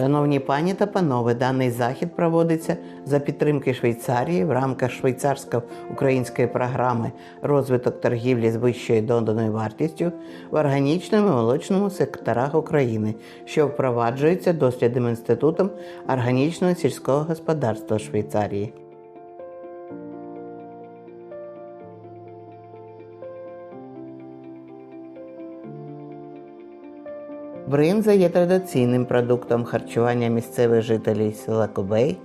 Шановні пані та панове, даний захід проводиться за підтримки Швейцарії в рамках швейцарсько-української програми розвиток торгівлі з вищою доданою вартістю в органічному і молочному секторах України, що впроваджується дослідним інститутом органічного сільського господарства Швейцарії. Бринза є традиційним продуктом харчування місцевих жителів села Кубей,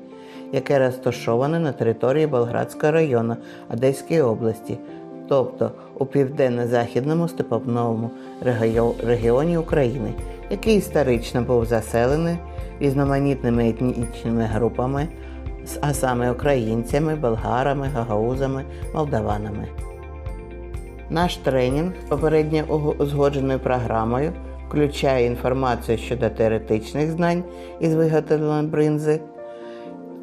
яке розташоване на території Болградського району Одеської області, тобто у південно-західному степовному регіоні України, який історично був заселений різноманітними етнічними групами, а саме українцями, болгарами, гагаузами, молдаванами. Наш тренінг, попередньо узгодженою програмою, включає інформацію щодо теоретичних знань із виготовлення бринзи,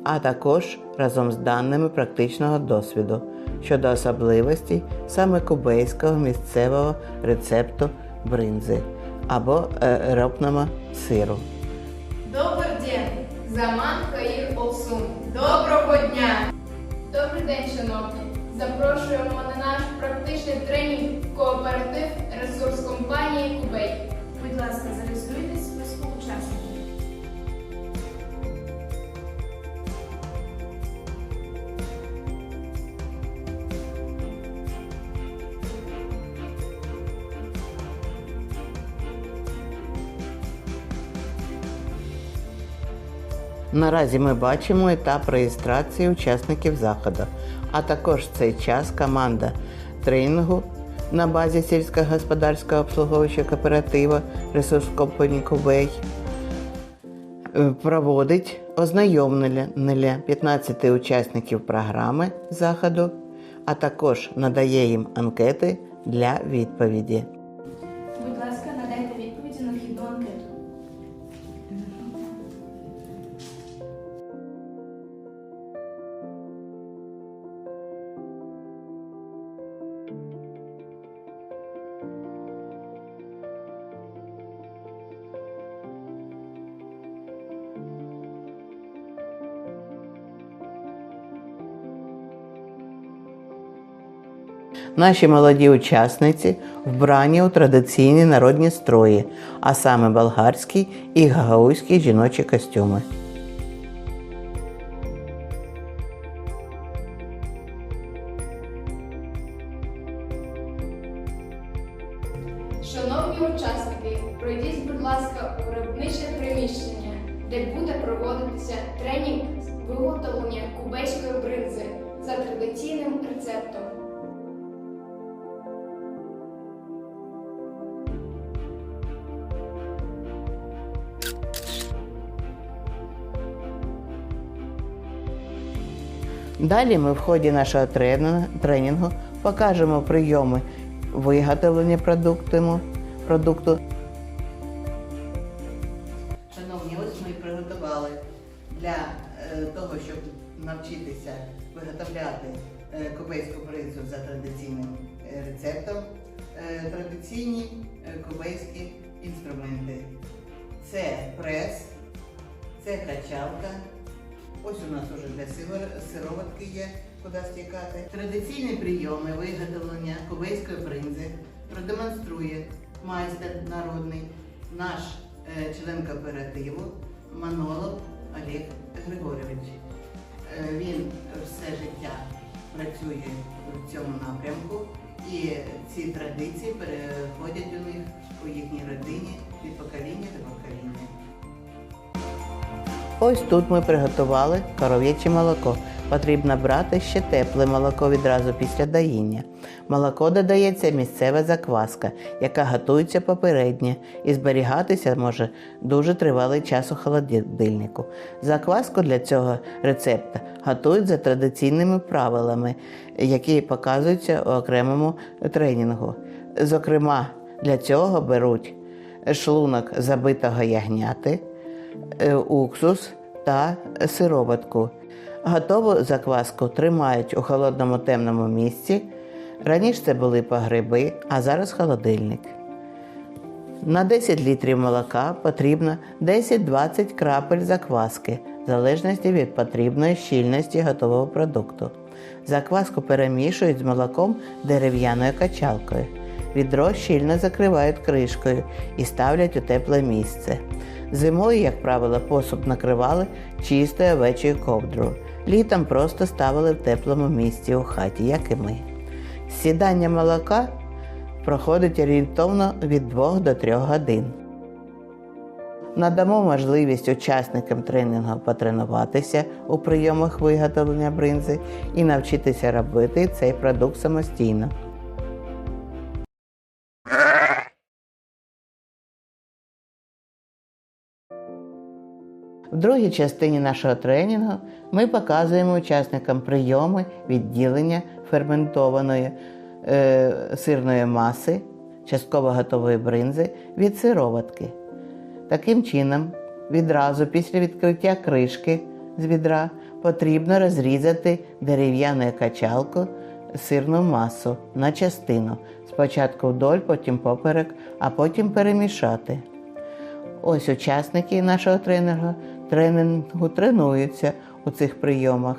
а також разом з даними практичного досвіду щодо особливостей саме кубейського місцевого рецепту бринзи або е, ропного сиру. Добрий день! Заман Каїр Олсун. Доброго дня! Добрий день, шановні! Запрошуємо на наш практичний тренінг кооператив ресурс компанії Кубей. Будь ласка, зареєструйтесь в списку учасників. Наразі ми бачимо етап реєстрації учасників заходу, а також цей час команда тренінгу на базі сільськогосподарського обслуговуючого кооперативу Ресурс Компані Кубей е, проводить ознайомлення 15 учасників програми заходу, а також надає їм анкети для відповіді. Наші молоді учасниці вбрані у традиційні народні строї, а саме болгарські і гагаузькі жіночі костюми. Далі ми в ході нашого тренінгу покажемо прийоми виготовлення продукту. Шановні, ось ми приготували для е, того, щоб навчитися виготовляти е, кубейську бринзу за традиційним е, рецептом, традиційні кубейські інструменти. Це прес, це качалка. Ось у нас уже для сироватки є куди стікати. Традиційні прийоми виготовлення кубейської бринзи продемонструє майстер народний, наш е, член кооперативу Манолов Олег Григорович. Е, він все життя працює в цьому напрямку і ці традиції переходять у них у їхній родині від покоління до покоління. Ось тут ми приготували коров'яче молоко. Потрібно брати ще тепле молоко відразу після доїння. Молоко додається місцева закваска, яка готується попередньо і зберігатися може дуже тривалий час у холодильнику. Закваску для цього рецепта готують за традиційними правилами, які показуються у окремому тренінгу. Зокрема, для цього беруть шлунок забитого ягняти уксус та сироватку. Готову закваску тримають у холодному темному місці. Раніше це були погреби, а зараз холодильник. На 10 літрів молока потрібно 10-20 крапель закваски, в залежності від потрібної щільності готового продукту. Закваску перемішують з молоком дерев'яною качалкою. Відро щільно закривають кришкою і ставлять у тепле місце. Зимою, як правило, посуд накривали чистою овечою ковдрою. Літом просто ставили в теплому місці у хаті, як і ми. Сідання молока проходить орієнтовно від 2 до 3 годин. Надамо можливість учасникам тренінгу потренуватися у прийомах виготовлення бринзи і навчитися робити цей продукт самостійно. В другій частині нашого тренінгу ми показуємо учасникам прийоми відділення ферментованої е, сирної маси, частково готової бринзи від сироватки. Таким чином, відразу після відкриття кришки з відра потрібно розрізати дерев'яною качалку сирну масу на частину. Спочатку вдоль, потім поперек, а потім перемішати. Ось учасники нашого тренінгу, тренінгу тренуються у цих прийомах.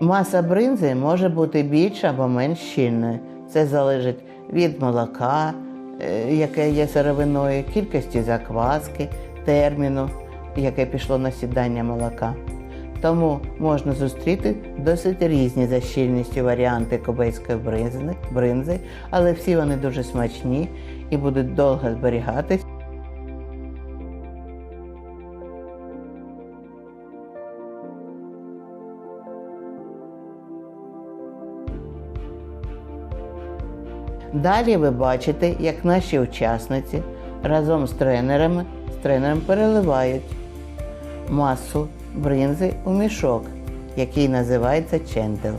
Маса бринзи може бути більш або менш щільною. Це залежить від молока, е, яке є сировиною, кількості закваски, терміну, яке пішло на сідання молока. Тому можна зустріти досить різні за щільністю варіанти кубейської бринзи, бринзи, але всі вони дуже смачні і будуть довго зберігатись. Далі ви бачите, як наші учасниці разом з тренерами з тренером переливають масу бринзи у мішок, який називається чендел.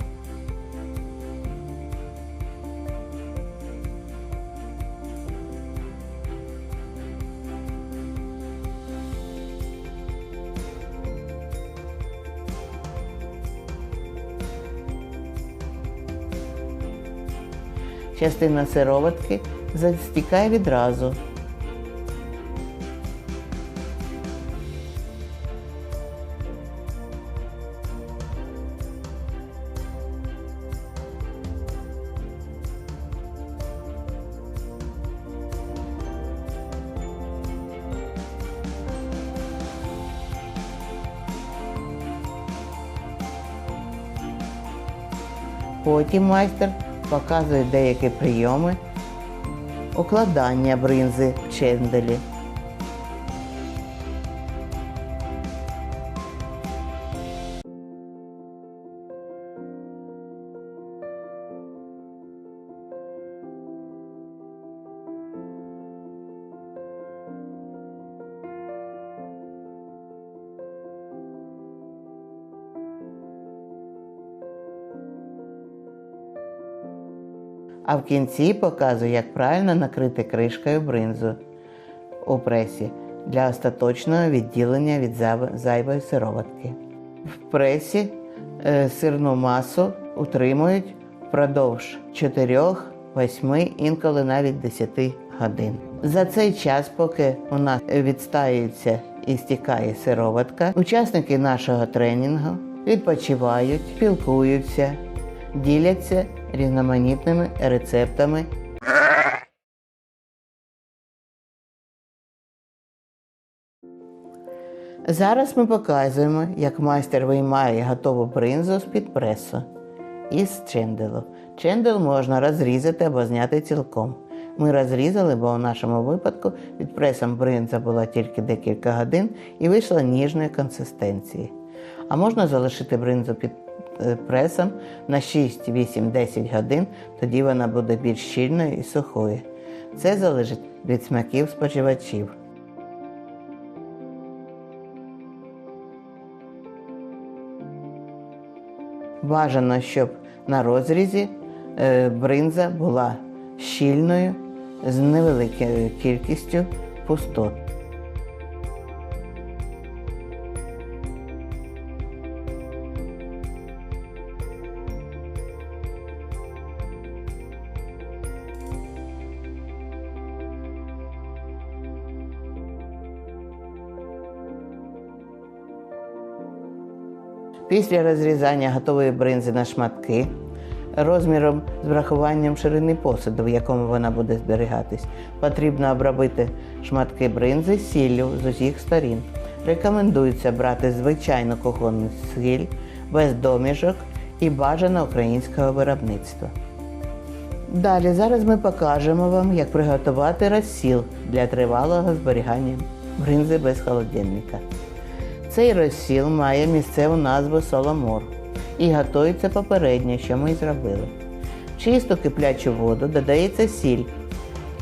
Частина сироватки застікає відразу. Потім майстер показує деякі прийоми укладання бринзи в ченделі. А в кінці показую, як правильно накрити кришкою бринзу у пресі для остаточного відділення від зайвої сироватки. В пресі е, сирну масу утримують впродовж 4-8, інколи навіть 10 годин. За цей час, поки у нас відстаюється і стікає сироватка, учасники нашого тренінгу відпочивають, спілкуються, діляться різноманітними рецептами. Зараз ми показуємо, як майстер виймає готову бринзу з-під пресу із ченделу. Чендел можна розрізати або зняти цілком. Ми розрізали, бо в нашому випадку під пресом бринза була тільки декілька годин і вийшла ніжної консистенції. А можна залишити бринзу під пресом на 6, 8, 10 годин, тоді вона буде більш щільною і сухою. Це залежить від смаків споживачів. Бажано, щоб на розрізі е, бринза була щільною з невеликою кількістю пустот. Після розрізання готової бринзи на шматки розміром з врахуванням ширини посуду, в якому вона буде зберігатись, потрібно обробити шматки бринзи сіллю з усіх сторін. Рекомендується брати звичайну кухонну сіль без домішок і бажано українського виробництва. Далі зараз ми покажемо вам, як приготувати розсіл для тривалого зберігання бринзи без холодильника. Цей розсіл має місцеву назву соломор і готується попередньо, що ми й зробили. Чисту киплячу воду додається сіль.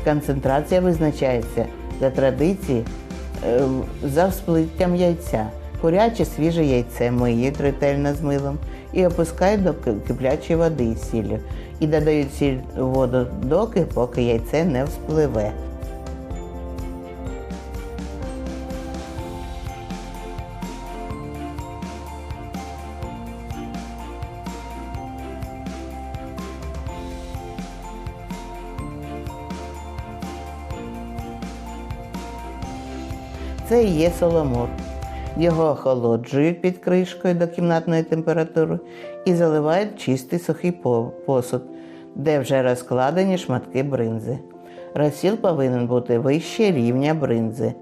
Концентрація визначається за традиції е, за всплиттям яйця. Куряче свіже яйце миють ретельно з милом і опускають до киплячої води з сіллю. І додають сіль воду доки, поки яйце не вспливе. Це і є соломор. Його охолоджують під кришкою до кімнатної температури і заливають чистий сухий посуд, де вже розкладені шматки бринзи. Розсіл повинен бути вище рівня бринзи.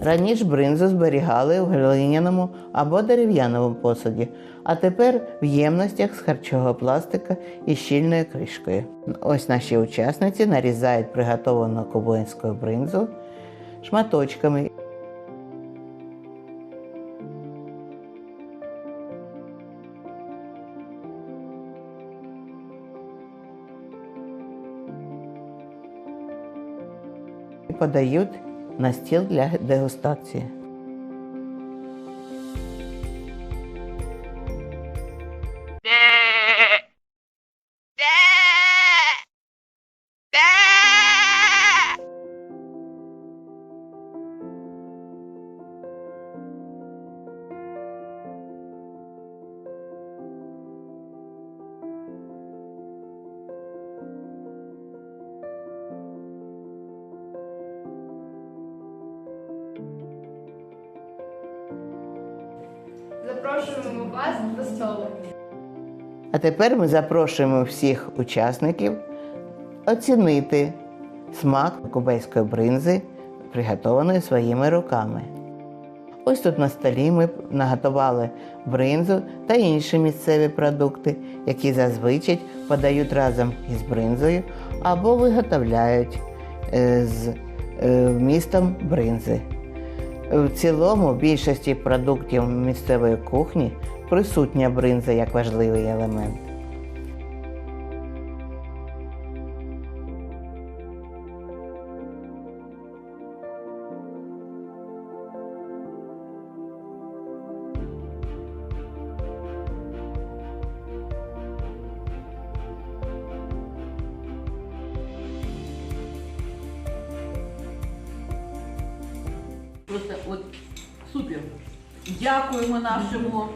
Раніше бринзу зберігали в глиняному або дерев'яному посуді, а тепер в ємностях з харчового пластика і щільною кришкою. Ось наші учасниці нарізають приготовану кубинську бринзу шматочками. Подають на стіл для дегустації. Запрошуємо вас до столу. А тепер ми запрошуємо всіх учасників оцінити смак кубейської бринзи, приготованої своїми руками. Ось тут на столі ми наготували бринзу та інші місцеві продукти, які зазвичай подають разом із бринзою або виготовляють е, з е, вмістом бринзи. В цілому більшості продуктів місцевої кухні присутня бринза як важливий елемент. Просто от супер. Дякуємо нашому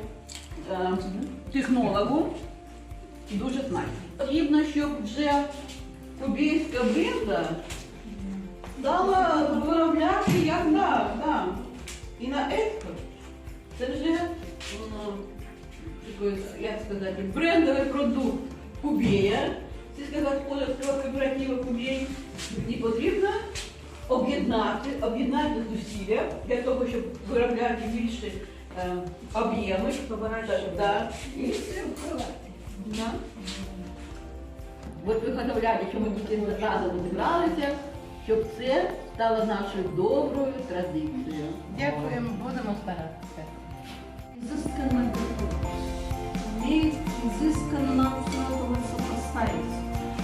е, технологу. Дуже смачно. Потрібно, щоб вже кубійська бринза стала виробляти як да, да. І на експорт. Це вже м, як сказати, брендовий продукт Кубея, сільськогосподарського кооперативу Кубей. І потрібно об'єднати, об'єднати зусилля для того, щоб виробляти більше е, об'єми. Так, да, і все вкривати. Да. От виготовляти, що ми діти разом зібралися, щоб це стало нашою доброю традицією. Дякуємо, будемо старатися. изысканно готовит, умеет изысканно все это вот сопоставить,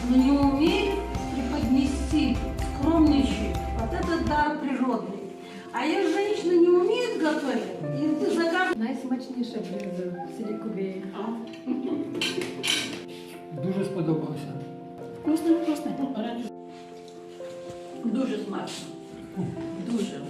но не умеет преподнести, скромничает. Вот это дар природный. А если женщина не умеет готовить, и ты закажешь Найсмачніша блюдо в селі Кубєї. Дуже сподобалося. вкусно, вкусно. Дуже смачно. Дуже.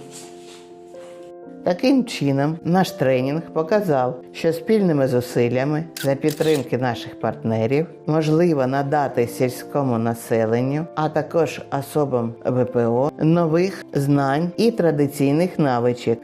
Таким чином, наш тренінг показав, що спільними зусиллями за підтримки наших партнерів можливо надати сільському населенню, а також особам ВПО нових знань і традиційних навичок